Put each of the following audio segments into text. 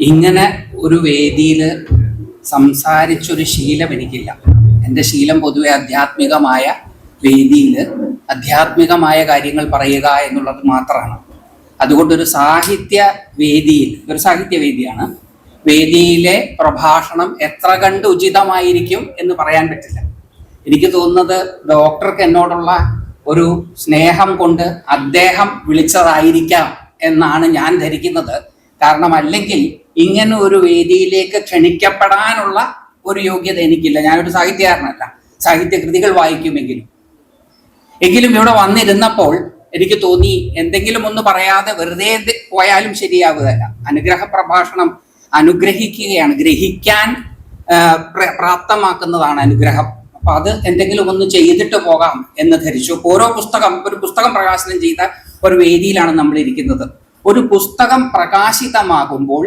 ഇങ്ങനെ ഒരു വേദിയിൽ സംസാരിച്ചൊരു ശീലം എനിക്കില്ല. എന്റെ ശീലം പൊതുവെ ആധ്യാത്മികമായ വേദിയിൽ ആധ്യാത്മികമായ കാര്യങ്ങൾ പറയുക എന്നുള്ളത് മാത്രമാണ്. അതുകൊണ്ടൊരു സാഹിത്യ വേദിയിൽ ഒരു സാഹിത്യ വേദിയാണ്. വേദിയിലെ പ്രഭാഷണം എത്ര കണ്ട് ഉചിതമായിരിക്കും എന്ന് പറയാൻ പറ്റില്ല. എനിക്ക് തോന്നുന്നത് ഡോക്ടർക്ക് എന്നോടുള്ള ഒരു സ്നേഹം കൊണ്ട് അദ്ദേഹം വിളിച്ചതായിരിക്കാം എന്നാണ് ഞാൻ ധരിക്കുന്നത്. കാരണം അല്ലെങ്കിൽ ഇങ്ങനെ ഒരു വേദിയിലേക്ക് ക്ഷണിക്കപ്പെടാനുള്ള ഒരു യോഗ്യത എനിക്കില്ല. ഞാനൊരു സാഹിത്യകാരനല്ല. സാഹിത്യകൃതികൾ വായിക്കുമെങ്കിലും. എങ്കിലും ഇവിടെ വന്നിരുന്നപ്പോൾ എനിക്ക് തോന്നി എന്തെങ്കിലും ഒന്ന് പറയാതെ വെറുതെ പോയാലും ശരിയാവുകയല്ല. അനുഗ്രഹ പ്രഭാഷണം അനുഗ്രഹിക്കുകയാണ്. ഗ്രഹിക്കാൻ പ്രാപ്തമാക്കുന്നതാണ് അനുഗ്രഹം. അപ്പൊ അത് എന്തെങ്കിലും ഒന്ന് ചെയ്തിട്ട് പോകാം എന്ന് ധരിച്ചു. ഓരോ പുസ്തകം ഒരു പുസ്തകം പ്രകാശനം ചെയ്ത ഒരു വേദിയിലാണ് നമ്മൾ ഇരിക്കുന്നത് ഒരു പുസ്തകം പ്രകാശിതമാകുമ്പോൾ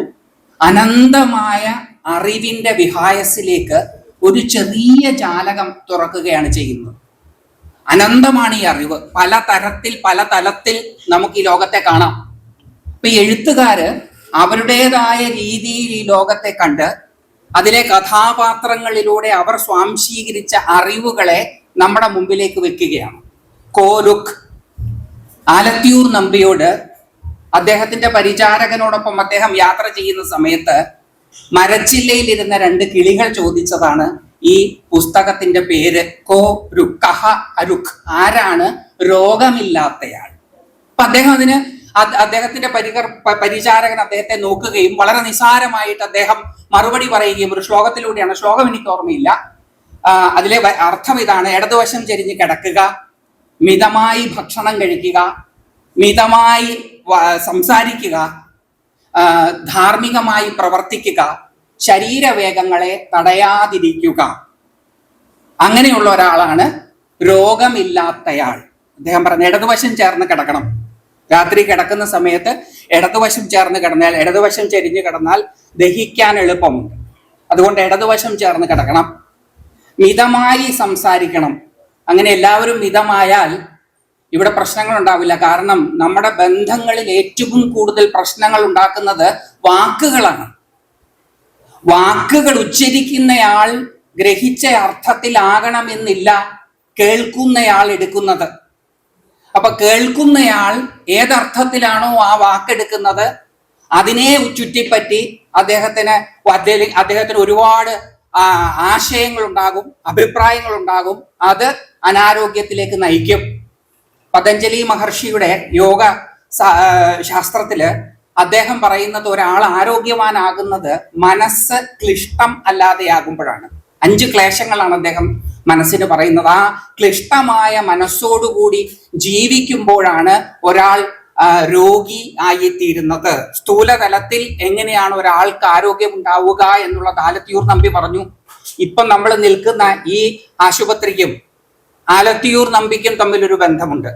അനന്തമായ അറിവിന്റെ വിഹായസിലേക്ക് ഒരു ചെറിയ ജാലകം തുറക്കുകയാണ് ചെയ്യുന്നത്. അനന്തമാണ് ഈ അറിവ്. പല തരത്തിൽ പല തലത്തിൽ നമുക്ക് ഈ ലോകത്തെ കാണാം. ഇപ്പൊ എഴുത്തുകാര് അവരുടേതായ രീതിയിൽ ഈ ലോകത്തെ കണ്ട് അതിലെ കഥാപാത്രങ്ങളിലൂടെ അവർ സ്വാംശീകരിച്ച അറിവുകളെ നമ്മുടെ മുമ്പിലേക്ക് വെക്കുകയാണ്. കോലുക് ആലത്തിയൂർ നമ്പിയോട് അദ്ദേഹത്തിന്റെ പരിചാരകനോടൊപ്പം അദ്ദേഹം യാത്ര ചെയ്യുന്ന സമയത്ത് മരച്ചില്ലയിലിരുന്ന രണ്ട് കിളികൾ ചോദിച്ചതാണ് ഈ പുസ്തകത്തിന്റെ പേര് കോ രുക് കഹ അരുഖ് ആരാണ്? രോഗമില്ലാത്തയാൾ. അപ്പൊ അദ്ദേഹം അതിന് അദ്ദേഹത്തിന്റെ പരികർ പരിചാരകൻ അദ്ദേഹത്തെ നോക്കുകയും വളരെ നിസാരമായിട്ട് അദ്ദേഹം മറുപടി പറയുകയും ഒരു ശ്ലോകത്തിലൂടെയാണ്. ശ്ലോകം എനിക്ക് ഓർമ്മയില്ല. അതിലെ അർത്ഥം ഇതാണ് ഇടതുവശം ചെരിഞ്ഞ് കിടക്കുക മിതമായി ഭക്ഷണം കഴിക്കുക മിതമായി സംസാരിക്കുക ധാർമ്മികമായി പ്രവർത്തിക്കുക ശരീരവേഗങ്ങളെ തടയാതിരിക്കുക. അങ്ങനെയുള്ള ഒരാളാണ് രോഗമില്ലാത്തയാൾ. അദ്ദേഹം പറഞ്ഞ ഇടതുവശം ചേർന്ന് കിടക്കണം. രാത്രി കിടക്കുന്ന സമയത്ത് ഇടതുവശം ചേർന്ന് കിടന്നാൽ ഇടതുവശം ചെരിഞ്ഞു കിടന്നാൽ ദഹിക്കാൻ എളുപ്പമുണ്ട്. അതുകൊണ്ട് ഇടതുവശം ചേർന്ന് കിടക്കണം. മിതമായി സംസാരിക്കണം. അങ്ങനെ എല്ലാവരും മിതമായാൽ ഇവിടെ പ്രശ്നങ്ങൾ ഉണ്ടാവില്ല. കാരണം നമ്മുടെ ബന്ധങ്ങളിൽ ഏറ്റവും കൂടുതൽ പ്രശ്നങ്ങൾ ഉണ്ടാക്കുന്നത് വാക്കുകളാണ്. വാക്കുകൾ ഉച്ചരിക്കുന്നയാൾ ഗ്രഹിച്ച അർത്ഥത്തിലാകണമെന്നില്ല കേൾക്കുന്നയാൾ എടുക്കുന്നത്. അപ്പൊ കേൾക്കുന്നയാൾ ഏതർത്ഥത്തിലാണോ ആ വാക്കെടുക്കുന്നത്? അതിനെ ചുറ്റിപ്പറ്റി അദ്ദേഹത്തിന് അദ്ദേഹത്തിന് ഒരുപാട് ആശയങ്ങൾ ഉണ്ടാകും അഭിപ്രായങ്ങൾ ഉണ്ടാകും അത് അനാരോഗ്യത്തിലേക്ക് നയിക്കും. പതഞ്ജലി മഹർഷിയുടെ യോഗ ശാസ്ത്രത്തിൽ അദ്ദേഹം പറയുന്നത് ഒരാൾ ആരോഗ്യവാനാകുന്നത് മനസ്സ് ക്ലിഷ്ടം അല്ലാതെയാകുമ്പോഴാണ്. അഞ്ച് ക്ലേശങ്ങളാണ് അദ്ദേഹം മനസ്സിന് പറയുന്നത്. ആ ക്ലിഷ്ടമായ മനസ്സോടുകൂടി ജീവിക്കുമ്പോഴാണ് ഒരാൾ രോഗി ആയിത്തീരുന്നത്. സ്ഥൂലതലത്തിൽ എങ്ങനെയാണ് ഒരാൾക്ക് ആരോഗ്യം ഉണ്ടാവുക എന്നുള്ള കാലത്തിയൂർ നമ്പി പറഞ്ഞു. ഇപ്പം നമ്മൾ നിൽക്കുന്ന ഈ ആശുപത്രിക്കും ആലത്തിയൂർ നമ്പിക്കും തമ്മിലൊരു ബന്ധമുണ്ട്.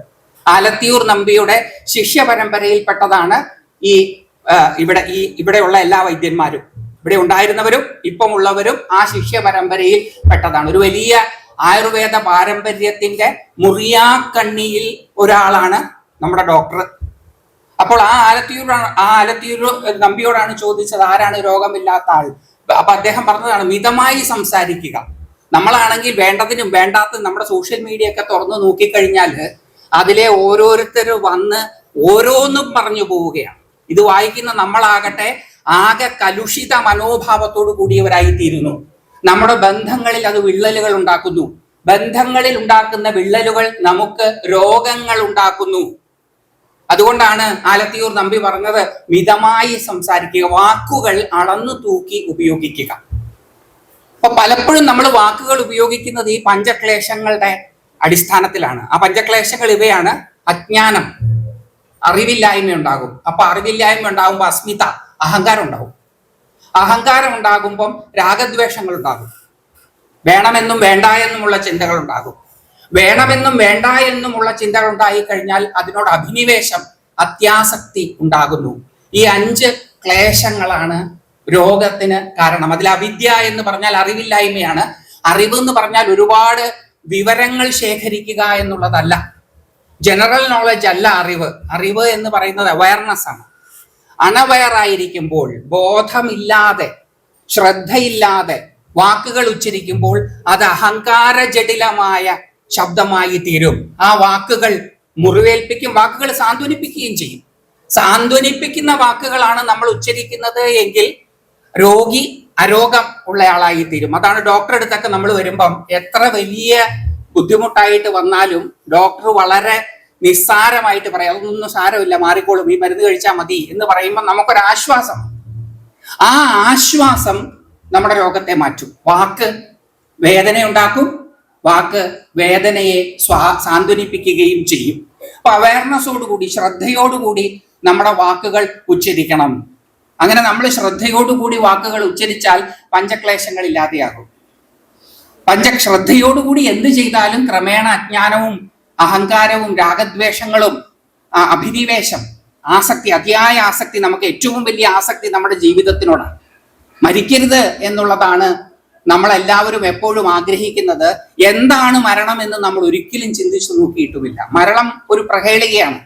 ആലത്തിയൂർ നമ്പിയുടെ ശിഷ്യ പരമ്പരയിൽപ്പെട്ടതാണ് ഈ ഇവിടെ ഈ ഇവിടെയുള്ള എല്ലാ വൈദ്യന്മാരും. ഇവിടെ ഉണ്ടായിരുന്നവരും ഇപ്പം ഉള്ളവരും ആ ശിഷ്യ പരമ്പരയിൽ പെട്ടതാണ്. ഒരു വലിയ ആയുർവേദ പാരമ്പര്യത്തിന്റെ മുറിയാക്കണ്ണിയിൽ ഒരാളാണ് നമ്മുടെ ഡോക്ടർ. അപ്പോൾ ആ ആലത്തിയൂരാണ് ആ ആലത്തിയൂർ നമ്പിയോടാണ് ചോദിച്ചത് ആരാണ് രോഗമില്ലാത്ത ആൾ? അപ്പൊ അദ്ദേഹം പറഞ്ഞതാണ് മിതമായി സംസാരിക്കുക. നമ്മളാണെങ്കിൽ വേണ്ടതിനും വേണ്ടാത്തതും നമ്മുടെ സോഷ്യൽ മീഡിയ ഒക്കെ തുറന്ന് നോക്കിക്കഴിഞ്ഞാൽ അതിലെ ഓരോരുത്തർ വന്ന് ഓരോന്നും പറഞ്ഞു പോവുകയാണ്. ഇത് വായിക്കുന്ന നമ്മളാകട്ടെ ആകെ കലുഷിത മനോഭാവത്തോടു കൂടിയവരായി തീരുന്നു നമ്മുടെ ബന്ധങ്ങളിൽ അത് വിള്ളലുകൾ ഉണ്ടാക്കുന്നു. ബന്ധങ്ങളിൽ ഉണ്ടാക്കുന്ന വിള്ളലുകൾ നമുക്ക് രോഗങ്ങൾ ഉണ്ടാക്കുന്നു. അതുകൊണ്ടാണ് ആലത്തിയൂർ നമ്പി പറഞ്ഞത് മിതമായി സംസാരിക്കുക വാക്കുകൾ അളന്നു തൂക്കി ഉപയോഗിക്കുക. അപ്പൊ പലപ്പോഴും നമ്മൾ വാക്കുകൾ ഉപയോഗിക്കുന്നത് ഈ പഞ്ചക്ലേശങ്ങളുടെ അടിസ്ഥാനത്തിലാണ്. ആ പഞ്ചക്ലേശങ്ങൾ ഇവയാണ് അജ്ഞാനം. അറിവില്ലായ്മ ഉണ്ടാകും. അപ്പൊ അറിവില്ലായ്മ ഉണ്ടാകുമ്പോൾ അസ്മിത അഹങ്കാരം ഉണ്ടാകും. അഹങ്കാരം ഉണ്ടാകുമ്പം രാഗദ്വേഷങ്ങൾ ഉണ്ടാകും. വേണമെന്നും വേണ്ട എന്നുമുള്ള ചിന്തകൾ ഉണ്ടാകും. വേണമെന്നും വേണ്ട എന്നുമുള്ള ചിന്തകൾ ഉണ്ടായി കഴിഞ്ഞാൽ അതിനോട് അഭിനിവേശം അത്യാസക്തി ഉണ്ടാകുന്നു. ഈ അഞ്ച് ക്ലേശങ്ങളാണ് രോഗത്തിന് കാരണം. അതിൽ അവിദ്യ എന്ന് പറഞ്ഞാൽ അറിവില്ലായ്മയാണ്. അറിവ് എന്ന് പറഞ്ഞാൽ ഒരുപാട് വിവരങ്ങൾ ശേഖരിക്കുക എന്നുള്ളതല്ല. ജനറൽ നോളജ് അല്ല അറിവ്. അറിവ് എന്ന് പറയുന്നത് അവയർനെസ് ആണ്. അണവയറായിരിക്കുമ്പോൾ ബോധമില്ലാതെ ശ്രദ്ധയില്ലാതെ വാക്കുകൾ ഉച്ചരിക്കുമ്പോൾ അത് അഹങ്കാര ജടിലമായ ശബ്ദമായി തീരും. ആ വാക്കുകൾ മുറിവേൽപ്പിക്കും വാക്കുകൾ സാന്ത്വനിപ്പിക്കുകയും ചെയ്യും. സാന്ത്വനിപ്പിക്കുന്ന വാക്കുകളാണ് നമ്മൾ ഉച്ചരിക്കുന്നത് എങ്കിൽ രോഗി അരോഗം ഉള്ളയാളായി തീരും. അതാണ് ഡോക്ടറെ അടുത്തൊക്കെ നമ്മൾ വരുമ്പം എത്ര വലിയ ബുദ്ധിമുട്ടായിട്ട് വന്നാലും ഡോക്ടർ വളരെ നിസ്സാരമായിട്ട് പറയാം അതൊന്നും സാരമില്ല മാറിക്കോളും ഈ മരുന്ന് കഴിച്ചാൽ മതി എന്ന് പറയുമ്പോൾ നമുക്കൊരാശ്വാസം. ആ ആശ്വാസം നമ്മുടെ രോഗത്തെ മാറ്റും. വാക്ക് വേദന ഉണ്ടാക്കും വാക്ക് വേദനയെ സ്വാ സാന്ത്വനിപ്പിക്കുകയും ചെയ്യും. അപ്പൊ അവയർനെസ്സോടുകൂടി ശ്രദ്ധയോടുകൂടി നമ്മുടെ വാക്കുകൾ ഉച്ചരിക്കണം. അങ്ങനെ നമ്മൾ ശ്രദ്ധയോടുകൂടി വാക്കുകൾ ഉച്ചരിച്ചാൽ പഞ്ചക്ലേശങ്ങൾ ഇല്ലാതെയാകും പഞ്ചശ്രദ്ധയോടുകൂടി എന്ത് ചെയ്താലും ക്രമേണ അജ്ഞാനവും അഹങ്കാരവും രാഗദ്വേഷങ്ങളും അഭിനിവേശം ആസക്തി അതിയായ ആസക്തി നമുക്ക് ഏറ്റവും വലിയ ആസക്തി നമ്മുടെ ജീവിതത്തിനോടാണ്. മരിക്കരുത് എന്നുള്ളതാണ് നമ്മളെല്ലാവരും എപ്പോഴും ആഗ്രഹിക്കുന്നത്. എന്താണ് മരണം എന്ന് നമ്മൾ ഒരിക്കലും ചിന്തിച്ചു നോക്കിയിട്ടുമില്ല. മരണം ഒരു പ്രഹേളികയാണ്.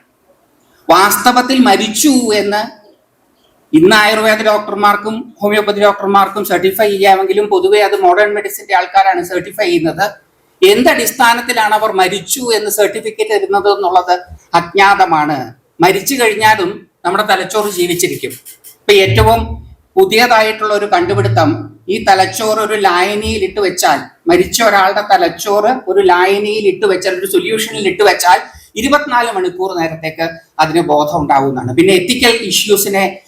വാസ്തവത്തിൽ മരിച്ചു എന്ന് ഇന്ന് ആയുർവേദ ഡോക്ടർമാർക്കും ഹോമിയോപ്പതി ഡോക്ടർമാർക്കും സർട്ടിഫൈ ചെയ്യാമെങ്കിലും പൊതുവെ അത് മോഡേൺ മെഡിസിന്റെ ആൾക്കാരാണ് സർട്ടിഫൈ ചെയ്യുന്നത്. എന്ത് അടിസ്ഥാനത്തിലാണ് അവർ മരിച്ചു എന്ന് സർട്ടിഫിക്കറ്റ് തരുന്നത് എന്നുള്ളത് അജ്ഞാതമാണ്. മരിച്ചു കഴിഞ്ഞാലും നമ്മുടെ തലച്ചോറ് ജീവിച്ചിരിക്കും. ഇപ്പൊ ഏറ്റവും പുതിയതായിട്ടുള്ള ഒരു കണ്ടുപിടുത്തം ഈ തലച്ചോറ് ഒരു ലായനിയിൽ ഇട്ട് വെച്ചാൽ മരിച്ച ഒരാളുടെ തലച്ചോറ് ഒരു ലായനിയിൽ ഇട്ട് വെച്ചാൽ ഒരു സൊല്യൂഷനിൽ ഇട്ട് വെച്ചാൽ ഇരുപത്തിനാല് മണിക്കൂർ നേരത്തേക്ക് അതിന് ബോധം ഉണ്ടാവുന്നതാണ് പിന്നെ എത്തിക്കൽ ഇഷ്യൂസിനെ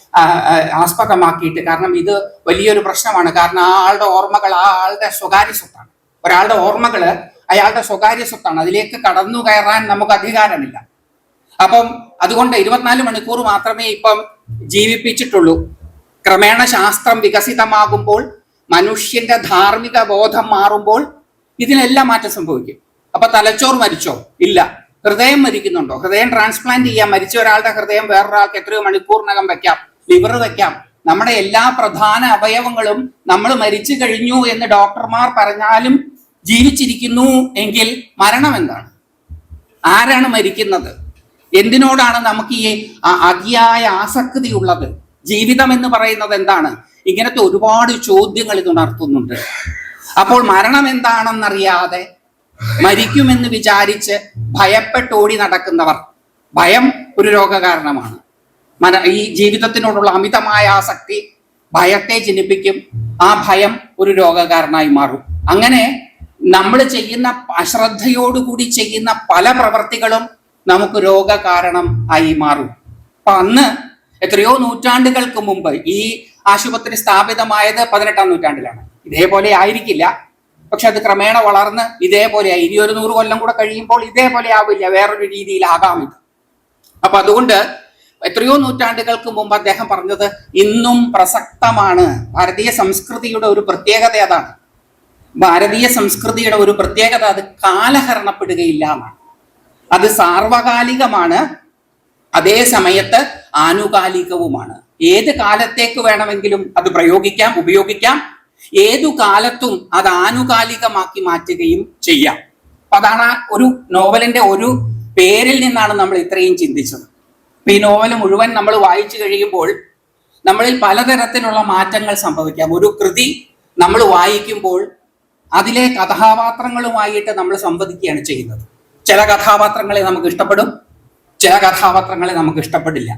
ആസ്പദമാക്കിയിട്ട് കാരണം ഇത് വലിയൊരു പ്രശ്നമാണ്. കാരണം ആ ആളുടെ ഓർമ്മകൾ ആ ആളുടെ സ്വകാര്യ സ്വത്താണ്. ഒരാളുടെ ഓർമ്മകൾ അയാളുടെ സ്വകാര്യ സ്വത്താണ്. അതിലേക്ക് കടന്നു കയറാൻ നമുക്ക് അധികാരമില്ല. അപ്പം അതുകൊണ്ട് ഇരുപത്തിനാല് മണിക്കൂർ മാത്രമേ ഇപ്പം ജീവിപ്പിച്ചിട്ടുള്ളൂ. ക്രമേണ ശാസ്ത്രം വികസിതമാകുമ്പോൾ മനുഷ്യന്റെ ധാർമ്മിക ബോധം മാറുമ്പോൾ ഇതിനെല്ലാം മാറ്റം സംഭവിക്കും. അപ്പൊ തലച്ചോർ മരിച്ചോ? ഇല്ല. ഹൃദയം മരിക്കുന്നുണ്ടോ? ഹൃദയം ട്രാൻസ്പ്ലാന്റ് ചെയ്യാം മരിച്ച ഒരാളുടെ ഹൃദയം വേറൊരാൾക്ക് എത്രയോ മണിക്കൂറിനകം വെക്കാം. ലിവർ വെക്കാം. നമ്മുടെ എല്ലാ പ്രധാന അവയവങ്ങളും നമ്മൾ മരിച്ചു കഴിഞ്ഞു എന്ന് ഡോക്ടർമാർ പറഞ്ഞാലും ജീവിച്ചിരിക്കുന്നു എങ്കിൽ മരണം എന്താണ്? ആരാണ് മരിക്കുന്നത്? എന്തിനോടാണ് നമുക്ക് ഈ അതിയായ ആസക്തി ഉള്ളത്? ജീവിതം എന്ന് പറയുന്നത് എന്താണ്? ഇങ്ങനത്തെ ഒരുപാട് ചോദ്യങ്ങൾ ഇത് ഉണർത്തുന്നുണ്ട്. അപ്പോൾ മരണം എന്താണെന്നറിയാതെ മരിക്കുമെന്ന് വിചാരിച്ച് ഭയപ്പെട്ടോടി നടക്കുന്നവർ ഭയം ഒരു രോഗകാരണമാണ്. മന ഈ ജീവിതത്തിനോടുള്ള അമിതമായ ആസക്തി ഭയത്തെ ജനിപ്പിക്കും. ആ ഭയം ഒരു രോഗകാരണമായി മാറും. അങ്ങനെ നമ്മൾ ചെയ്യുന്ന അശ്രദ്ധയോടുകൂടി ചെയ്യുന്ന പല പ്രവർത്തികളും നമുക്ക് രോഗകാരണം ആയി മാറും. അപ്പൊ അന്ന് എത്രയോ നൂറ്റാണ്ടുകൾക്ക് മുമ്പ് ഈ ആശുപത്രി സ്ഥാപിതമായത് പതിനെട്ടാം നൂറ്റാണ്ടിലാണ്. ഇതേപോലെ ആയിരിക്കില്ല. പക്ഷെ അത് ക്രമേണ വളർന്ന് ഇതേപോലെയായി. ഇനി ഒരു നൂറ് കൊല്ലം കൂടെ കഴിയുമ്പോൾ ഇതേപോലെ ആവില്ല. വേറൊരു രീതിയിലാകാം ഇത്. അപ്പൊ അതുകൊണ്ട് എത്രയോ നൂറ്റാണ്ടുകൾക്ക് മുമ്പ് അദ്ദേഹം പറഞ്ഞത് ഇന്നും പ്രസക്തമാണ്. ഭാരതീയ സംസ്കൃതിയുടെ ഒരു പ്രത്യേകത അതാണ്. ഭാരതീയ സംസ്കൃതിയുടെ ഒരു പ്രത്യേകത അത് കാലഹരണപ്പെടുകയില്ല എന്നാണ്. അത് സാർവകാലികമാണ്. അതേ സമയത്ത് ആനുകാലികവുമാണ്. ഏത് കാലത്തേക്ക് വേണമെങ്കിലും അത് പ്രയോഗിക്കാം ഉപയോഗിക്കാം. ഏതു കാലത്തും അത് ആനുകാലികമാക്കി മാറ്റുകയും ചെയ്യാം. അപ്പൊ അതാണ് ഒരു നോവലിന്റെ ഒരു പേരിൽ നിന്നാണ് നമ്മൾ ഇത്രയും ചിന്തിച്ചത്. ഈ നോവൽ മുഴുവൻ നമ്മൾ വായിച്ചു കഴിയുമ്പോൾ നമ്മളിൽ പലതരത്തിലുള്ള മാറ്റങ്ങൾ സംഭവിക്കാം. ഒരു കൃതി നമ്മൾ വായിക്കുമ്പോൾ അതിലെ കഥാപാത്രങ്ങളുമായിട്ട് നമ്മൾ സംവദിക്കുകയാണ് ചെയ്യുന്നത്. ചില കഥാപാത്രങ്ങളെ നമുക്ക് ഇഷ്ടപ്പെടും ചില കഥാപാത്രങ്ങളെ നമുക്ക് ഇഷ്ടപ്പെടില്ല.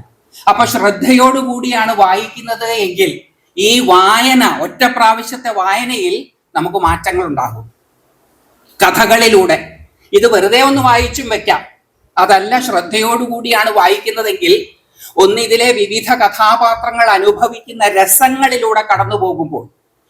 അപ്പൊ ശ്രദ്ധയോടുകൂടിയാണ് വായിക്കുന്നത് എങ്കിൽ ഈ വായന ഒറ്റ പ്രാവശ്യത്തെ വായനയിൽ നമുക്ക് മാറ്റങ്ങൾ ഉണ്ടാകും കഥകളിലൂടെ. ഇത് വെറുതെ ഒന്ന് വായിച്ചും വെക്കാം. അതല്ല ശ്രദ്ധയോടുകൂടിയാണ് വായിക്കുന്നതെങ്കിൽ ഒന്ന് ഇതിലെ വിവിധ കഥാപാത്രങ്ങൾ അനുഭവിക്കുന്ന രസങ്ങളിലൂടെ കടന്നു പോകുമ്പോൾ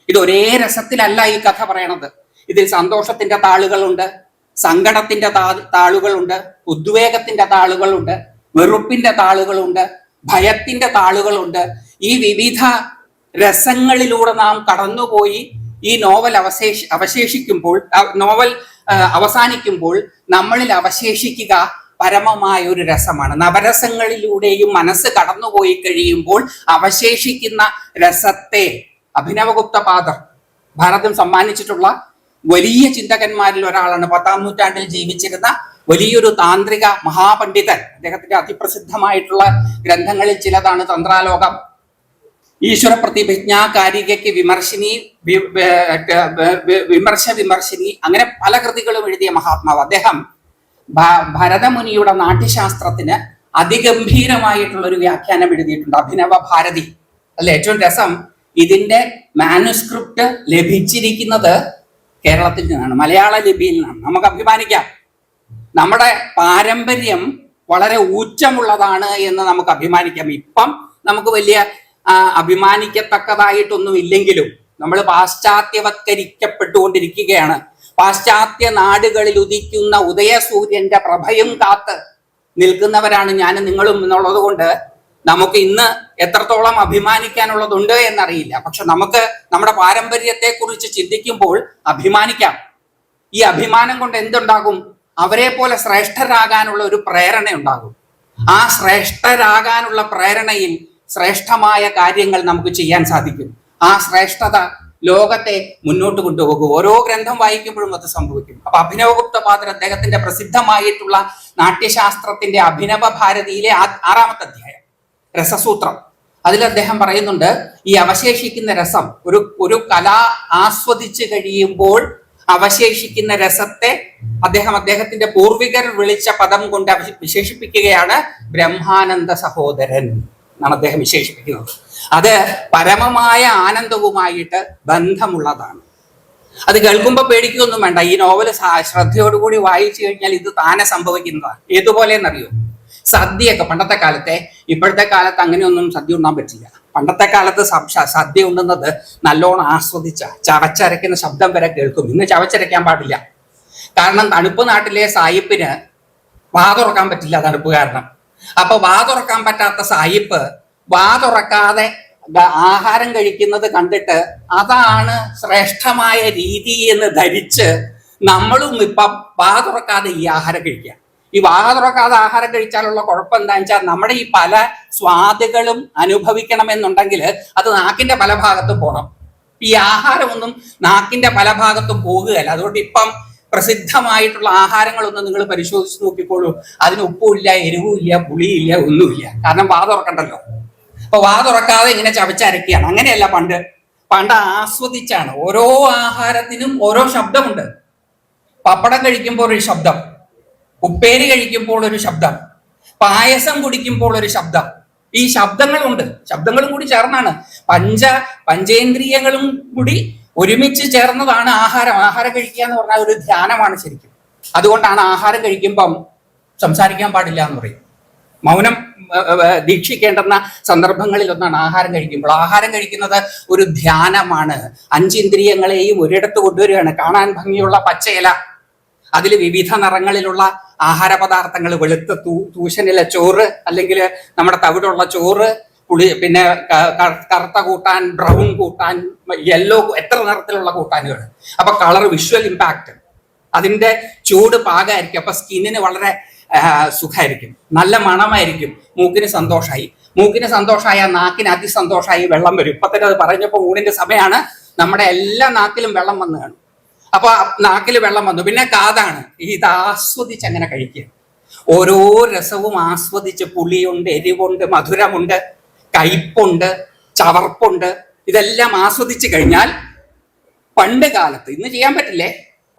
ഇത് ഒരേ രസത്തിലല്ല ഈ കഥ പറയണത്. ഇതിൽ സന്തോഷത്തിന്റെ താളുകളുണ്ട് സങ്കടത്തിന്റെ താ- താളുകളുണ്ട് ഉദ്വേഗത്തിന്റെ താളുകളുണ്ട് വെറുപ്പിന്റെ താളുകളുണ്ട് ഭയത്തിന്റെ താളുകളുണ്ട്. ഈ വിവിധ രസങ്ങളിലൂടെ നാം കടന്നുപോയി ഈ നോവൽ അവശേഷ അവശേഷിക്കുമ്പോൾ നോവൽ അവസാനിക്കുമ്പോൾ നമ്മളിൽ അവശേഷിക്കുക പരമമായ ഒരു രസമാണ്. നവരസങ്ങളിലൂടെയും മനസ്സ് കടന്നുപോയി കഴിയുമ്പോൾ അവശേഷിക്കുന്ന രസത്തെ അഭിനവഗുപ്ത പാദർ ഭാരതം സമ്മാനിച്ചിട്ടുള്ള വലിയ ചിന്തകന്മാരിൽ ഒരാളാണ്. പത്താം നൂറ്റാണ്ടിൽ ജീവിച്ചിരുന്ന വലിയൊരു താന്ത്രിക മഹാപണ്ഡിതൻ അദ്ദേഹത്തിന്റെ അതിപ്രസിദ്ധമായിട്ടുള്ള ഗ്രന്ഥങ്ങളിൽ ചിലതാണ് തന്ത്രാലോകം. ഈശ്വര പ്രതിഭിജ്ഞാ കാരികയ്ക്ക് വിമർശിനി വിമർശ വിമർശിനി അങ്ങനെ പല കൃതികളും എഴുതിയ മഹാത്മാവ്. അദ്ദേഹം ഭരതമുനിയുടെ നാട്യശാസ്ത്രത്തിന് അതിഗംഭീരമായിട്ടുള്ള ഒരു വ്യാഖ്യാനം എഴുതിയിട്ടുണ്ട്. അഭിനവ ഭാരതി. അല്ലെ? ഏറ്റവും രസം ഇതിന്റെ മാനുസ്ക്രിപ്റ്റ് ലഭിച്ചിരിക്കുന്നത് കേരളത്തിൽ നിന്നാണ്. മലയാള ലിപിയിൽ നിന്നാണ്. നമുക്ക് അഭിമാനിക്കാം. നമ്മുടെ പാരമ്പര്യം വളരെ ഊച്ചമുള്ളതാണ് എന്ന് നമുക്ക് അഭിമാനിക്കാം. ഇപ്പം നമുക്ക് വലിയ അഭിമാനിക്കത്തക്കതായിട്ടൊന്നും ഇല്ലെങ്കിലും നമ്മൾ പാശ്ചാത്യവത്കരിക്കപ്പെട്ടുകൊണ്ടിരിക്കുകയാണ്. പാശ്ചാത്യ നാടുകളിൽ ഉദിക്കുന്ന ഉദയസൂര്യന്റെ പ്രഭയും കാത്ത് നിൽക്കുന്നവരാണ് ഞാൻ നിങ്ങളും എന്നുള്ളത് കൊണ്ട് നമുക്ക് ഇന്ന് എത്രത്തോളം അഭിമാനിക്കാനുള്ളതുണ്ട് എന്നറിയില്ല. പക്ഷെ നമുക്ക് നമ്മുടെ പാരമ്പര്യത്തെ കുറിച്ച് ചിന്തിക്കുമ്പോൾ അഭിമാനിക്കാം. ഈ അഭിമാനം കൊണ്ട് എന്തുണ്ടാകും? അവരെ പോലെ ശ്രേഷ്ഠരാകാനുള്ള ഒരു പ്രേരണ ഉണ്ടാകും ആ ശ്രേഷ്ഠരാകാനുള്ള പ്രേരണയിൽ ശ്രേഷ്ഠമായ കാര്യങ്ങൾ നമുക്ക് ചെയ്യാൻ സാധിക്കും. ആ ശ്രേഷ്ഠത ലോകത്തെ മുന്നോട്ട് കൊണ്ടുപോകും. ഓരോ ഗ്രന്ഥം വായിക്കുമ്പോഴും അത് സംഭവിക്കും. അപ്പൊ അഭിനവഗുപ്ത പാത്ര അദ്ദേഹത്തിന്റെ പ്രസിദ്ധമായിട്ടുള്ള നാട്യശാസ്ത്രത്തിന്റെ അഭിനവ ഭാരതിയിലെ ആറാമത്തെ അധ്യായം രസസൂത്രം. അതിൽ അദ്ദേഹം പറയുന്നുണ്ട് ഈ അവശേഷിക്കുന്ന രസം ഒരു ഒരു കല ആസ്വദിച്ചു കഴിയുമ്പോൾ അവശേഷിക്കുന്ന രസത്തെ അദ്ദേഹം അദ്ദേഹത്തിന്റെ പൂർവികർ വിളിച്ച പദം കൊണ്ട് വിശേഷിപ്പിക്കുകയാണ് ബ്രഹ്മാനന്ദ സഹോദരൻ. എന്നാണ് അദ്ദേഹം വിശേഷിപ്പിക്കുന്നത്. അത് പരമമായ ആനന്ദവുമായിട്ട് ബന്ധമുള്ളതാണ്. അത് കേൾക്കുമ്പോൾ പേടിക്കുകയൊന്നും വേണ്ട. ഈ നോവൽ ശ്രദ്ധയോടുകൂടി വായിച്ചു കഴിഞ്ഞാൽ ഇത് താനെ സംഭവിക്കുന്നതാണ്. ഏതുപോലെ എന്നറിയോ സദ്യയൊക്കെ പണ്ടത്തെ കാലത്തെ ഇപ്പോഴത്തെ കാലത്ത് അങ്ങനെയൊന്നും സദ്യ ഉണ്ടാൻ പറ്റില്ല. പണ്ടത്തെ കാലത്ത് സദ്യ ഉണ്ണുന്നത് നല്ലോണം ആസ്വദിച്ച ചവച്ചരയ്ക്കുന്ന ശബ്ദം വരെ കേൾക്കും. ഇന്ന് ചവച്ചരയ്ക്കാൻ പാടില്ല. കാരണം തണുപ്പ് നാട്ടിലെ സായിപ്പിന് വാ തുറക്കാൻ പറ്റില്ല തണുപ്പ് കാരണം. അപ്പൊ വാ തുറക്കാൻ പറ്റാത്ത സായിപ്പ് വാ തുറക്കാതെ ആഹാരം കഴിക്കുന്നത് കണ്ടിട്ട് അതാണ് ശ്രേഷ്ഠമായ രീതി എന്ന് ധരിച്ച് നമ്മളും ഇപ്പം വാ തുറക്കാതെ ഈ ആഹാരം കഴിക്കാം. ഈ വാ തുറക്കാതെ ആഹാരം കഴിച്ചാലുള്ള കുഴപ്പം എന്താ വെച്ചാൽ നമ്മുടെ ഈ പല സ്വാദുകളും അനുഭവിക്കണമെന്നുണ്ടെങ്കിൽ അത് നാക്കിന്റെ പല ഭാഗത്തും പോകണം ഈ ആഹാരമൊന്നും നാക്കിന്റെ പല ഭാഗത്തും പോകുകയല്ല. അതുകൊണ്ട് ഇപ്പം പ്രസിദ്ധമായിട്ടുള്ള ആഹാരങ്ങളൊന്നും നിങ്ങൾ പരിശോധിച്ച് നോക്കിക്കോളൂ. അതിന് ഉപ്പുമില്ല എരിവുമില്ല പുളിയില്ല ഒന്നുമില്ല. കാരണം വാ തുറക്കണ്ടല്ലോ അപ്പൊ വാ തുറക്കാതെ ഇങ്ങനെ ചവച്ചരക്കുകയാണ്. അങ്ങനെയല്ല പണ്ട്. പണ്ട് ആസ്വദിച്ചാണ്. ഓരോ ആഹാരത്തിനും ഓരോ ശബ്ദമുണ്ട്. പപ്പടം കഴിക്കുമ്പോൾ ഒരു ശബ്ദം. ഉപ്പേരി കഴിക്കുമ്പോൾ ഒരു ശബ്ദം. പായസം കുടിക്കുമ്പോൾ ഒരു ശബ്ദം. ഈ ശബ്ദങ്ങളുണ്ട്. ശബ്ദങ്ങളും കൂടി ചേർന്നാണ്. പഞ്ച പഞ്ചേന്ദ്രിയങ്ങളും കൂടി ഒരുമിച്ച് ചേർന്നതാണ് ആഹാരം. ആഹാരം കഴിക്കുക എന്ന് പറഞ്ഞാൽ ഒരു ധ്യാനമാണ് ശരിക്കും. അതുകൊണ്ടാണ് ആഹാരം കഴിക്കുമ്പം സംസാരിക്കാൻ പാടില്ല എന്ന് പറയും. മൗനം ദീക്ഷിക്കേണ്ടുന്ന സന്ദർഭങ്ങളിൽ ഒന്നാണ് ആഹാരം കഴിക്കുമ്പോൾ. ആഹാരം കഴിക്കുന്നത് ഒരു ധ്യാനമാണ്. അഞ്ചിന്ദ്രിയങ്ങളെയും ഒരിടത്ത് കൊണ്ടുവരികയാണ്. കാണാൻ ഭംഗിയുള്ള പച്ചയില അതിൽ വിവിധ നിറങ്ങളിലുള്ള ആഹാര പദാർത്ഥങ്ങൾ വെളുത്ത തൂ തൂശനിലെ ചോറ് അല്ലെങ്കിൽ നമ്മുടെ തവിടുള്ള ചോറ് പുളി പിന്നെ കറുത്ത കൂട്ടാൻ ബ്രൗൺ കൂട്ടാൻ യെല്ലോ എത്ര നിറത്തിലുള്ള കൂട്ടാനുകൾ അപ്പൊ കളർ വിഷ്വൽ ഇമ്പാക്ട് അതിന്റെ ചൂട് പാകമായിരിക്കും അപ്പൊ സ്കിന്നിന് വളരെ സുഖമായിരിക്കും നല്ല മണമായിരിക്കും. മൂക്കിന് സന്തോഷമായി മൂക്കിന് സന്തോഷമായ നാക്കിന് അതിസന്തോഷമായി വെള്ളം വരും. ഇപ്പൊ തന്നെ അത് പറഞ്ഞപ്പോൾ ഊണിന്റെ സമയമാണ് നമ്മുടെ എല്ലാ നാക്കിലും വെള്ളം വന്നു കാണും. അപ്പൊ നാക്കിൽ വെള്ളം വന്നു. പിന്നെ കാതാണ്. ഇത് ആസ്വദിച്ച് അങ്ങനെ കഴിക്കുക. ഓരോ രസവും ആസ്വദിച്ച് പുളിയുണ്ട് എരിവുണ്ട് മധുരമുണ്ട്. കയ്പുണ്ട് ചവർപ്പുണ്ട് ഇതെല്ലാം ആസ്വദിച്ച് കഴിഞ്ഞാൽ പണ്ട് കാലത്ത് ഇന്ന് ചെയ്യാൻ പറ്റില്ലേ?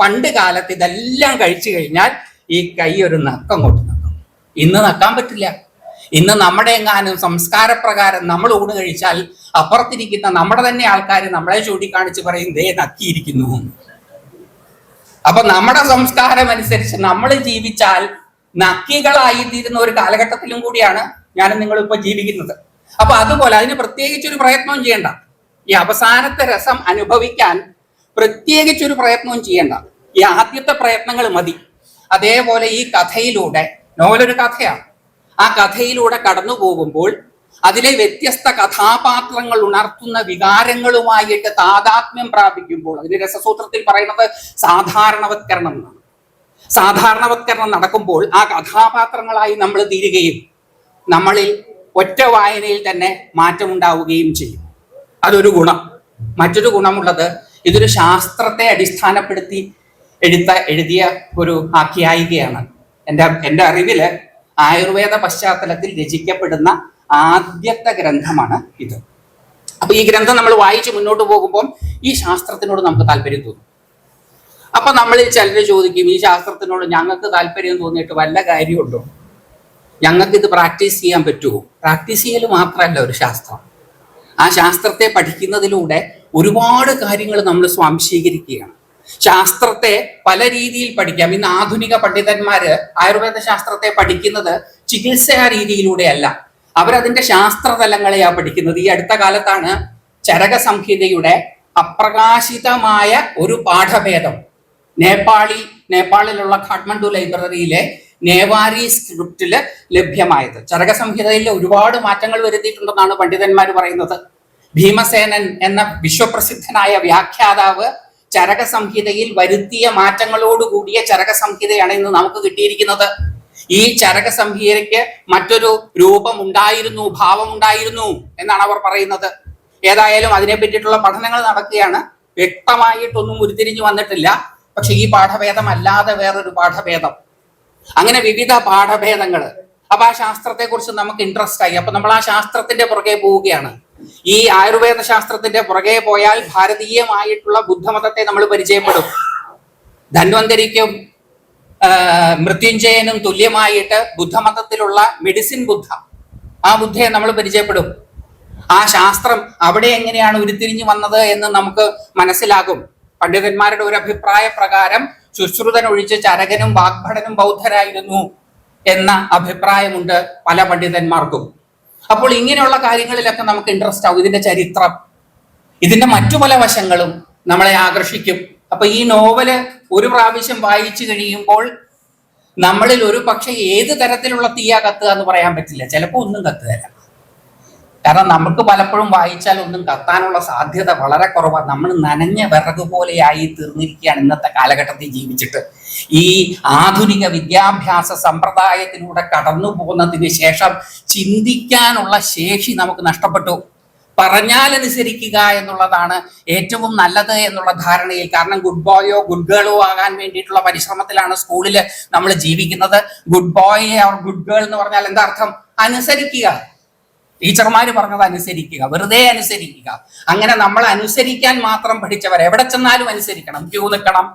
പണ്ട് കാലത്ത് ഇതെല്ലാം കഴിച്ചു കഴിഞ്ഞാൽ ഈ കൈ ഒരു നക്കം കൊണ്ട് നക്കും ഇന്ന് നക്കാൻ പറ്റില്ല. ഇന്ന് നമ്മുടെ എങ്ങാനും സംസ്കാരപ്രകാരം നമ്മൾ ഊണ് കഴിച്ചാൽ അപ്പുറത്തിരിക്കുന്ന നമ്മുടെ തന്നെ ആൾക്കാർ നമ്മളെ ചൂണ്ടിക്കാണിച്ച് പറയും ദേ നക്കിയിരിക്കുന്നു. അപ്പൊ നമ്മുടെ സംസ്കാരം അനുസരിച്ച് നമ്മൾ ജീവിച്ചാൽ നക്കികളായി തീരുന്ന ഒരു കാലഘട്ടത്തിലും കൂടിയാണ് ഞാനും നിങ്ങളിപ്പോ ജീവിക്കുന്നത്. അപ്പൊ അതുപോലെ അതിന് പ്രത്യേകിച്ച് ഒരു പ്രയത്നവും ചെയ്യണ്ട. ഈ അവസാനത്തെ രസം അനുഭവിക്കാൻ പ്രത്യേകിച്ച് ഒരു പ്രയത്നവും ചെയ്യണ്ട. ഈ ആദ്യത്തെ പ്രയത്നങ്ങൾ മതി. അതേപോലെ ഈ കഥയിലൂടെ നോവലൊരു കഥയാണ്. ആ കഥയിലൂടെ കടന്നു പോകുമ്പോൾ അതിലെ വ്യത്യസ്ത കഥാപാത്രങ്ങൾ ഉണർത്തുന്ന വികാരങ്ങളുമായിട്ട് താതാത്മ്യം പ്രാപിക്കുമ്പോൾ അതിന് രസസൂത്രത്തിൽ പറയുന്നത് സാധാരണവത്കരണം എന്നാണ്. സാധാരണവത്കരണം നടക്കുമ്പോൾ ആ കഥാപാത്രങ്ങളായി നമ്മൾ തീരുകയും നമ്മളിൽ ഒറ്റ വായനയിൽ തന്നെ മാറ്റമുണ്ടാവുകയും ചെയ്യും. അതൊരു ഗുണം. മറ്റൊരു ഗുണമുള്ളത് ഇതൊരു ശാസ്ത്രത്തെ അടിസ്ഥാനപ്പെടുത്തി എഴുത്ത എഴുതിയ ഒരു ആഖ്യായികയാണ്. എന്റെ എന്റെ അറിവിൽ ആയുർവേദ പശ്ചാത്തലത്തിൽ രചിക്കപ്പെടുന്ന ആദ്യത്തെ ഗ്രന്ഥമാണ് ഇത്. അപ്പൊ ഈ ഗ്രന്ഥം നമ്മൾ വായിച്ച് മുന്നോട്ട് പോകുമ്പോൾ ഈ ശാസ്ത്രത്തിനോട് നമുക്ക് താല്പര്യം തോന്നും. അപ്പൊ നമ്മളിൽ ചിലർ ചോദിക്കും ഈ ശാസ്ത്രത്തിനോട് ഞങ്ങൾക്ക് താല്പര്യം തോന്നിയിട്ട് വല്ല കാര്യമുണ്ടോ? ഞങ്ങൾക്ക് ഇത് പ്രാക്ടീസ് ചെയ്യാൻ പറ്റുമോ? പ്രാക്ടീസ് ചെയ്യൽ മാത്രമല്ല ഒരു ശാസ്ത്രം. ആ ശാസ്ത്രത്തെ പഠിക്കുന്നതിലൂടെ ഒരുപാട് കാര്യങ്ങൾ നമ്മൾ സ്വാംശീകരിക്കുകയാണ്. ശാസ്ത്രത്തെ പല രീതിയിൽ പഠിക്കാം. ഇന്ന് ആധുനിക പണ്ഡിതന്മാര് ആയുർവേദ ശാസ്ത്രത്തെ പഠിക്കുന്നത് ചികിത്സാ രീതിയിലൂടെയല്ല. അവരതിന്റെ ശാസ്ത്രതലങ്ങളെയാ പഠിക്കുന്നത്. ഈ അടുത്ത കാലത്താണ് ചരക സംഹിതയുടെ അപ്രകാശിതമായ ഒരു പാഠഭേദം. നേപ്പാളി നേപ്പാളിലുള്ള കാഠ്മണ്ഡു ലൈബ്രറിയിലെ നേവാരി സ്ക്രിപ്റ്റിൽ ലഭ്യമായത്. ചരക സംഹിതയിൽ ഒരുപാട് മാറ്റങ്ങൾ വരുത്തിയിട്ടുണ്ടെന്നാണ് പണ്ഡിതന്മാർ പറയുന്നത്. ഭീമസേനൻ എന്ന വിശ്വപ്രസിദ്ധനായ വ്യാഖ്യാതാവ് ചരക സംഹിതയിൽ വരുത്തിയ മാറ്റങ്ങളോടുകൂടിയ ചരക സംഹിതയാണ് ഇന്ന് നമുക്ക് കിട്ടിയിരിക്കുന്നത്. ഈ ചരക സംഹിതയ്ക്ക് മറ്റൊരു രൂപം ഉണ്ടായിരുന്നു ഭാവം ഉണ്ടായിരുന്നു എന്നാണ് അവർ പറയുന്നത്. ഏതായാലും അതിനെ പറ്റിയിട്ടുള്ള പഠനങ്ങൾ നടക്കുകയാണ്. വ്യക്തമായിട്ടൊന്നും ഉരുത്തിരിഞ്ഞു വന്നിട്ടില്ല. പക്ഷെ ഈ പാഠഭേദം അല്ലാതെ വേറൊരു പാഠഭേദം. അങ്ങനെ വിവിധ പാഠഭേദങ്ങൾ. അപ്പൊ ആ ശാസ്ത്രത്തെ കുറിച്ച് നമുക്ക് ഇൻട്രസ്റ്റ് ആയി. അപ്പൊ നമ്മൾ ആ ശാസ്ത്രത്തിന്റെ പുറകെ പോവുകയാണ്. ഈ ആയുർവേദ ശാസ്ത്രത്തിന്റെ പുറകെ പോയാൽ ഭാരതീയമായിട്ടുള്ള ബുദ്ധമതത്തെ നമ്മൾ പരിചയപ്പെടും. ധന്വന്തരിക്കും മൃത്യുഞ്ജയനും തുല്യമായിട്ട് ബുദ്ധമതത്തിലുള്ള മെഡിസിൻ ബുദ്ധ. ആ ബുദ്ധയെ നമ്മൾ പരിചയപ്പെടും. ആ ശാസ്ത്രം അവിടെ എങ്ങനെയാണ് ഉരുത്തിരിഞ്ഞു വന്നത് എന്ന് നമുക്ക് മനസ്സിലാകും. പണ്ഡിതന്മാരുടെ ഒരു അഭിപ്രായ പ്രകാരം ശുശ്രുതൻ ഒഴിച്ച് ചരകനും വാഗ്ഭടനും ബൗദ്ധരായിരുന്നു എന്ന അഭിപ്രായമുണ്ട് പല പണ്ഡിതന്മാർക്കും. അപ്പോൾ ഇങ്ങനെയുള്ള കാര്യങ്ങളിലൊക്കെ നമുക്ക് ഇൻട്രസ്റ്റ് ആവും. ഇതിന്റെ ചരിത്രം ഇതിന്റെ മറ്റു പല വശങ്ങളും നമ്മളെ ആകർഷിക്കും. അപ്പൊ ഈ നോവൽ ഒരു പ്രാവശ്യം വായിച്ചു കഴിയുമ്പോൾ നമ്മളിൽ ഒരു പക്ഷെ ഏത് തരത്തിലുള്ള തീയാ കത്തുക എന്ന് പറയാൻ പറ്റില്ല. ചിലപ്പോൾ ഒന്നും കത്തുകയില്ല. കാരണം നമുക്ക് പലപ്പോഴും വായിച്ചാൽ ഒന്നും കത്താനുള്ള സാധ്യത വളരെ കുറവാണ് നമ്മൾ നനഞ്ഞ വിറക് പോലെയായി തീർന്നിരിക്കുകയാണ് ഇന്നത്തെ കാലഘട്ടത്തിൽ ജീവിച്ചിട്ട്. ഈ ആധുനിക വിദ്യാഭ്യാസ സമ്പ്രദായത്തിലൂടെ കടന്നു പോകുന്നതിന് ശേഷം ചിന്തിക്കാനുള്ള ശേഷി നമുക്ക് നഷ്ടപ്പെട്ടു. പറഞ്ഞാലനുസരിക്കുക എന്നുള്ളതാണ് ഏറ്റവും നല്ലത് എന്നുള്ള ധാരണയിൽ. കാരണം ഗുഡ് ബോയോ ഗുഡ് ഗേളോ ആകാൻ വേണ്ടിയിട്ടുള്ള പരിശ്രമത്തിലാണ് സ്കൂളിൽ നമ്മൾ ജീവിക്കുന്നത്. Good boy or good girl എന്ന് പറഞ്ഞാൽ എന്താ അർത്ഥം? അനുസരിക്കുക. ടീച്ചർമാർ പറഞ്ഞത് അനുസരിക്കുക വെറുതെ അനുസരിക്കുക. അങ്ങനെ നമ്മൾ അനുസരിക്കാൻ മാത്രം പഠിച്ചവർ എവിടെ ചെന്നാലും അനുസരിക്കണം. ക്യൂ നിൽക്കണം.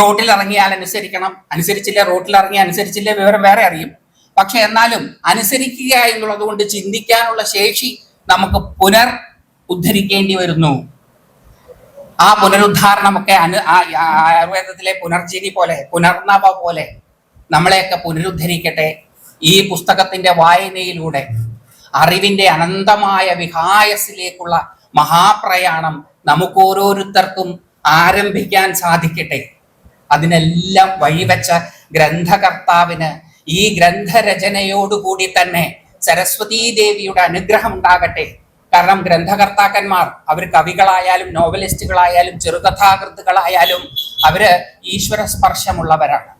റോട്ടിൽ ഇറങ്ങിയാൽ അനുസരിക്കണം. അനുസരിച്ചില്ല റോട്ടിൽ ഇറങ്ങി അനുസരിച്ചില്ല വിവരം വേറെ അറിയും. പക്ഷെ എന്നാലും അനുസരിക്കുക എന്നുള്ളത് കൊണ്ട് ചിന്തിക്കാനുള്ള ശേഷി നമുക്ക് പുനർ ഉദ്ധരിക്കേണ്ടി വരുന്നു. ആ പുനരുദ്ധാരണമൊക്കെ അനു ആയുർവേദത്തിലെ പുനർജീവി പോലെ പുനർനവ പോലെ നമ്മളെയൊക്കെ പുനരുദ്ധരിക്കട്ടെ. ഈ പുസ്തകത്തിന്റെ വായനയിലൂടെ അറിവിന്റെ അനന്തമായ വിഹായസിലേക്കുള്ള മഹാപ്രയാണം നമുക്ക് ഓരോരുത്തർക്കും ആരംഭിക്കാൻ സാധിക്കട്ടെ. അതിനെല്ലാം വഴിവെച്ച ഗ്രന്ഥകർത്താവിന് ഈ ഗ്രന്ഥരചനയോടുകൂടി തന്നെ സരസ്വതീ ദേവിയുടെ അനുഗ്രഹം ഉണ്ടാകട്ടെ കാരണം ഗ്രന്ഥകർത്താക്കന്മാർ അവർ കവികളായാലും നോവലിസ്റ്റുകളായാലും ചെറുകഥാകൃത്തുകളായാലും അവർ ഈശ്വര സ്പർശമുള്ളവരാണ്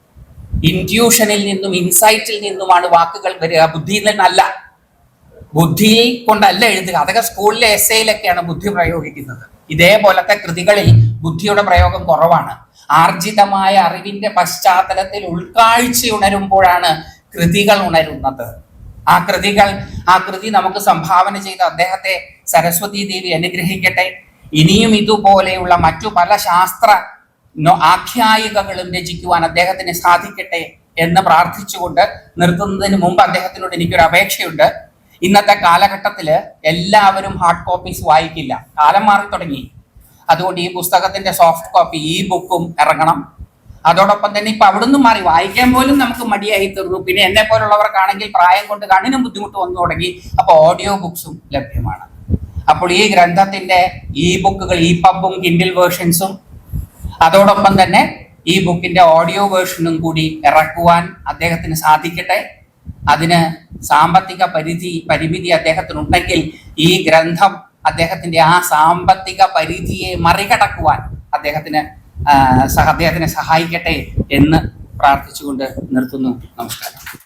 ഇന്റ്യൂഷനിൽ നിന്നും ഇൻസൈറ്റിൽ നിന്നുമാണ് വാക്കുകൾ വരിക. ബുദ്ധിയിൽ നിന്നല്ല. ബുദ്ധി കൊണ്ടല്ല എഴുതുക. അതൊക്കെ സ്കൂളിലെ എസ് എയിലൊക്കെയാണ് ബുദ്ധി പ്രയോഗിക്കുന്നത്. ഇതേപോലത്തെ കൃതികളിൽ ബുദ്ധിയുടെ പ്രയോഗം കുറവാണ്. ആർജിതമായ അറിവിന്റെ പശ്ചാത്തലത്തിൽ ഉൾക്കാഴ്ച ഉണരുമ്പോഴാണ് കൃതികൾ ഉണരുന്നത്. ആ കൃതികൾ ആ കൃതി നമുക്ക് സംഭാവന ചെയ്ത അദ്ദേഹത്തെ സരസ്വതി ദേവി അനുഗ്രഹിക്കട്ടെ. ഇനിയും ഇതുപോലെയുള്ള മറ്റു പല ശാസ്ത്ര ആഖ്യായികകളും രചിക്കുവാൻ അദ്ദേഹത്തിന് സാധിക്കട്ടെ എന്ന് പ്രാർത്ഥിച്ചുകൊണ്ട് നിർത്തുന്നതിന് മുമ്പ് അദ്ദേഹത്തിനോട് എനിക്കൊരു അപേക്ഷയുണ്ട്. ഇന്നത്തെ കാലഘട്ടത്തിൽ എല്ലാവരും ഹാർഡ് കോപ്പീസ് വായിക്കില്ല. കാലം മാറി തുടങ്ങി. അതുകൊണ്ട് ഈ പുസ്തകത്തിന്റെ സോഫ്റ്റ് കോപ്പി ഈ ബുക്കും ഇറങ്ങണം. അതോടൊപ്പം തന്നെ ഇപ്പൊ അവിടുന്ന് മാറി. വായിക്കാൻ പോലും നമുക്ക് മടിയായി തീർന്നു. പിന്നെ എന്നെ പോലുള്ളവർക്കാണെങ്കിൽ പ്രായം കൊണ്ട് കണ്ണിനും ബുദ്ധിമുട്ട് വന്നു തുടങ്ങി. അപ്പൊ ഓഡിയോ ബുക്സും ലഭ്യമാണ്. അപ്പോൾ ഈ ഗ്രന്ഥത്തിന്റെ ഇ ബുക്കുകൾ ഇ പബും കിൻഡിൽ വേർഷൻസും അതോടൊപ്പം തന്നെ ഈ ബുക്കിന്റെ ഓഡിയോ വേർഷനും കൂടി ഇറക്കുവാൻ അദ്ദേഹത്തിന് സാധിക്കട്ടെ. അതിന് സാമ്പത്തിക പരിധി പരിമിതി അദ്ദേഹത്തിനുണ്ടെങ്കിൽ ഈ ഗ്രന്ഥം അദ്ദേഹത്തിന്റെ ആ സാമ്പത്തിക പരിധിയെ മറികടക്കുവാൻ അദ്ദേഹത്തിന് അദ്ദേഹത്തിനെ സഹായിക്കട്ടെ എന്ന് പ്രാർത്ഥിച്ചുകൊണ്ട് നിർത്തുന്നു. നമസ്കാരം.